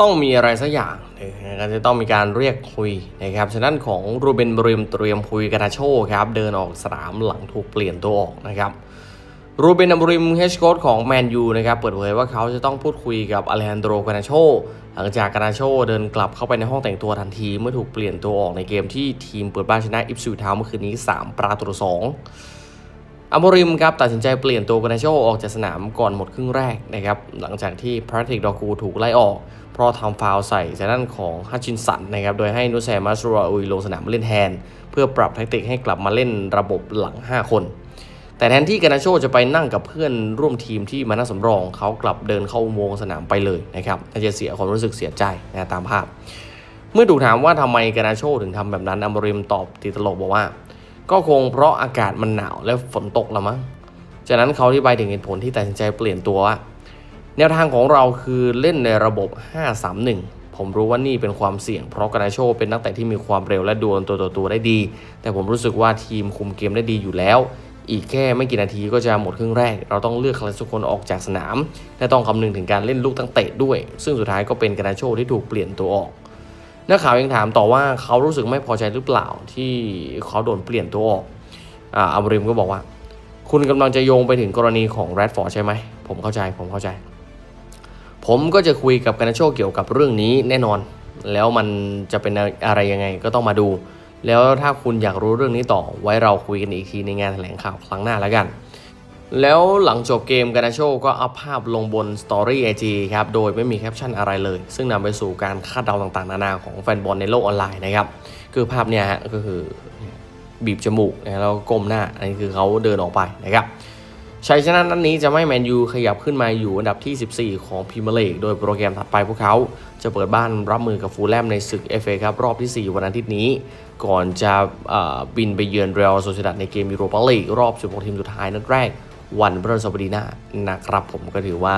ต้องมีอะไรสักอย่างนะครับจะต้องมีการเรียกคุยนะครับฉะนั้นของรูเบนบริมเตรียมคุยกับนาโชครับเดินออกสนามหลังถูกเปลี่ยนตัวออกนะครับรูเบนอัมบริมเฮชโค้ชของแมนยูนะครับเปิดเผยว่าเขาจะต้องพูดคุยกับอเลฮันโดรกานาโชหลังจากกานาโชเดินกลับเข้าไปในห้องแต่งตัวทันที เมื่อถูกเปลี่ยนตัวออกในเกมที่ทีมเปิดบ้านชนะอิปสวิทาวเมื่อคืนนี้ 3 ประตูต่อสองอัมบริมครับตัดสินใจเปลี่ยนตัวกานาโชออกจากสนามก่อนหมดครึ่งแรกนะครับหลังจากที่พาริกดอกูถูกไล่ออก เพราะทำฟาวใส่จากด้านของฮัชชินสันนะครับ โดยให้นุแซมัสรัวอุยลงสนามเล่นแทนเพื่อปรับแทคติกให้กลับมาเล่นระบบหลัง 5 คน แต่แทนที่กานาโชจะไปนั่งกับเพื่อนร่วมทีมที่มานั่งสำรอง เขากลับเดินเข้าอุโมงสนามไปเลยนะครับน่าจะเสียความรู้สึกเสียใจนะตามภาพ เมื่อถูกถามว่าทำไมกานาโชถึงทำแบบนั้นอัมริมตอบติตลกบอกว่า ก็คงเพราะอากาศมันหนาวและฝนตกละมั้งจากนั้นเขาอธิบายถึงเหตุผลที่ตัดสินใจเปลี่ยนตัวว่า แนวทางของเราคือเล่นในระบบ 5-3-1 ผมรู้ว่านี่เป็นความเสี่ยง เพราะกานาโชเป็นนักเตะที่มีความเร็วและดวลตัวต่อตัวได้ดี แต่ผมรู้สึกว่าทีมคุมเกมได้ดีอยู่แล้ว อีกแค่ไม่กี่นาทีก็จะหมดครึ่งแรก เราต้องเลือกใครสักคนออกจากสนาม และต้องคำนึงถึงการเล่นลูกตั้งเตะด้วย ซึ่งสุดท้ายก็เป็นกานาโชที่ถูกเปลี่ยนตัวออกนักข่าวยังถามต่อว่าเขารู้สึกไม่พอใจหรือเปล่าที่เขาโดนเปลี่ยนตัวออกอาอัมริมก็บอกว่า คุณกำลังจะโยงไปถึงกรณีของแรดฟอร์ดใช่ไหม ผมเข้าใจ ผมเข้าใจ ผมก็จะคุยกับกานาโชเกี่ยวกับเรื่องนี้แน่นอน แล้วมันจะเป็นอะไรยังไงก็ต้องมาดู แล้วถ้าคุณอยากรู้เรื่องนี้ต่อไว้เราคุยกันอีกทีในงานแถลงข่าวครั้งหน้าแล้วกัน แล้วหลังจบเกมกานาโชก็อัพภาพลงบน Story IG ครับ โดยไม่มีแคปชั่นอะไรเลย ซึ่งนำไปสู่การคาดเดาต่างๆ นานาของแฟนบอลในโลกออนไลน์นะครับ คือภาพเนี่ยฮะก็คือบีบจมูกนะแล้วก็ก้มหน้า อันนี้คือเขาเดินออกไปนะครับ ชัยชนะนัดนนี้จะไม่แมนยูขยับขึ้นมาอยู่อันดับที่ 14 ของพรีเมียร์ลีก โดยโปรแกรมถัดไปพวกเขาจะเปิดบ้านรับมือกับฟูลแลมในศึก FA ครับรอบที่ 4 วันอาทิตย์นี้ ก่อนจะบินไปเยือนเรอัลโซเซดัดในเกมยูโรปาลีก รอบ 16 ทีมสุดท้ายนัดแรก วันพฤหัสบดีหน้านะครับผมก็ถือว่า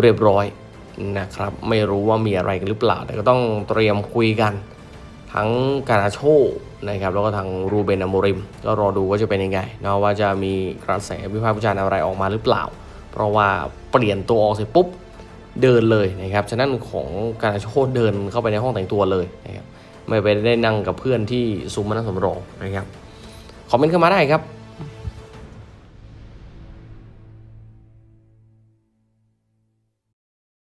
เรียบร้อยนะครับไม่รู้ว่ามีอะไรกันหรือเปล่า แต่ก็ต้องเตรียมคุยกัน ทั้งกานาโชนะครับแล้วก็ทางรูเบนอโมริม ก็รอดูว่าจะเป็นยังไงนะว่าจะมีกระแสวิพากษ์วิจารณ์อะไรออกมาหรือเปล่า เพราะว่าเปลี่ยนตัวออกเสร็จปุ๊บเดินเลยนะครับฉะนั้นของการาโชเดินเข้าไปในห้องแต่งตัวเลยนะครับไม่ไปได้นั่งกับเพื่อนที่ซุ้มมานั่งสำรองนะครับคอมเมนต์เข้ามาได้ครับ